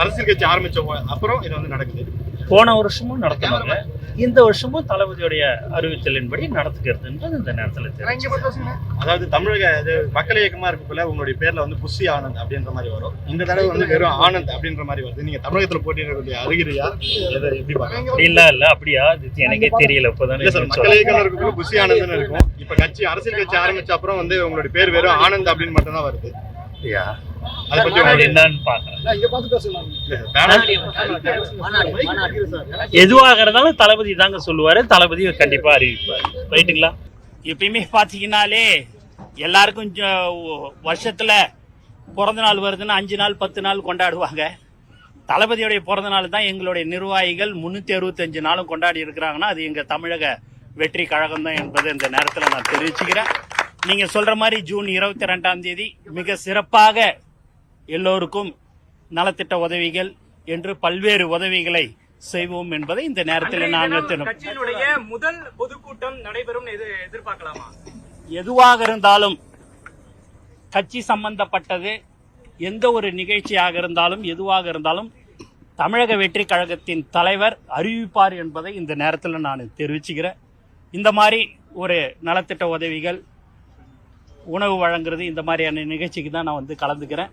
அரசியல் கட்சி ஆரம்பிச்ச அப்புறம் இது வந்து நடக்குது. போன வருஷமும் நடத்தினாங்க. இந்த வருஷமும் தளபதியுடைய அறிவித்தலின்படி நடத்துகிறதுன்றது இந்த நேரத்தில் தெரியும் அதாவது தமிழக இது மக்கள் இயக்கமா இருக்கக்குள்ள உங்களுடைய பேர்ல வந்து புஷி ஆனந்த் அப்படின்ற மாதிரி வரும். இந்த தடவை வந்து வெறும் ஆனந்த் அப்படின்ற மாதிரி வருது. நீங்க தமிழகத்துல போட்டியிடக்கூடிய அருகிரியா எதை எப்படி பாருங்க அப்படிலாம் இல்லை அப்படியா? இது எனக்கே தெரியல இப்போதானே இல்ல சார் மக்கள் இயக்கம் இருக்கக்குள்ள புஷி ஆனந்த்னு இருக்கும். இப்ப கட்சி அரசியல் கட்சி ஆரம்பிச்ச அப்புறம் வந்து உங்களுடைய பேர் வெறும் ஆனந்த் அப்படின்னு மட்டும் தான் வருது. அப்படியா அதை பத்தி அது உங்களுக்கு என்னன்னு பார்க்குறேன். வேணாம். எதுவாக இருந்தாலும் தளபதி தாங்க சொல்லுவாரு தளபதி கண்டிப்பா அறிவிப்பார். ரைட்டுங்களா? எப்பயுமே பார்த்தீங்கன்னாலே எல்லாருக்கும் வருஷத்துல பிறந்த நாள் வருதுன்னா அஞ்சு நாள் பத்து நாள் கொண்டாடுவாங்க. தளபதியுடைய பிறந்த நாள் தான் எங்களுடைய நிர்வாகிகள் முன்னூத்தி அறுபத்தஞ்சு நாளும் கொண்டாடி இருக்கிறாங்கன்னா அது எங்க தமிழக வெற்றி கழகம் தான் என்பதை இந்த நேரத்தில் நான் தெரிவிச்சுக்கிறேன். நீங்க சொல்ற மாதிரி ஜூன் இருபத்தி ரெண்டாம் தேதி மிக சிறப்பாக எல்லோருக்கும் நலத்திட்ட உதவிகள் என்று பல்வேறு உதவிகளை செய்வோம் என்பதை இந்த நேரத்தில் நாங்கள் கட்சியினுடைய முதல் பொதுக்கூட்டம் நடைபெறும் எது எதிர்பார்க்கலாமா? எதுவாக இருந்தாலும் கட்சி சம்பந்தப்பட்டது எந்த ஒரு நிகழ்ச்சியாக இருந்தாலும் எதுவாக இருந்தாலும் தமிழக வெற்றி கழகத்தின் தலைவர் அறிவிப்பார் என்பதை இந்த நேரத்தில் நான் தெரிவிச்சுக்கிறேன். இந்த மாதிரி ஒரு நலத்திட்ட உதவிகள் உணவு வழங்குறது இந்த மாதிரியான நிகழ்ச்சிக்கு தான் நான் வந்து கலந்துக்கிறேன்.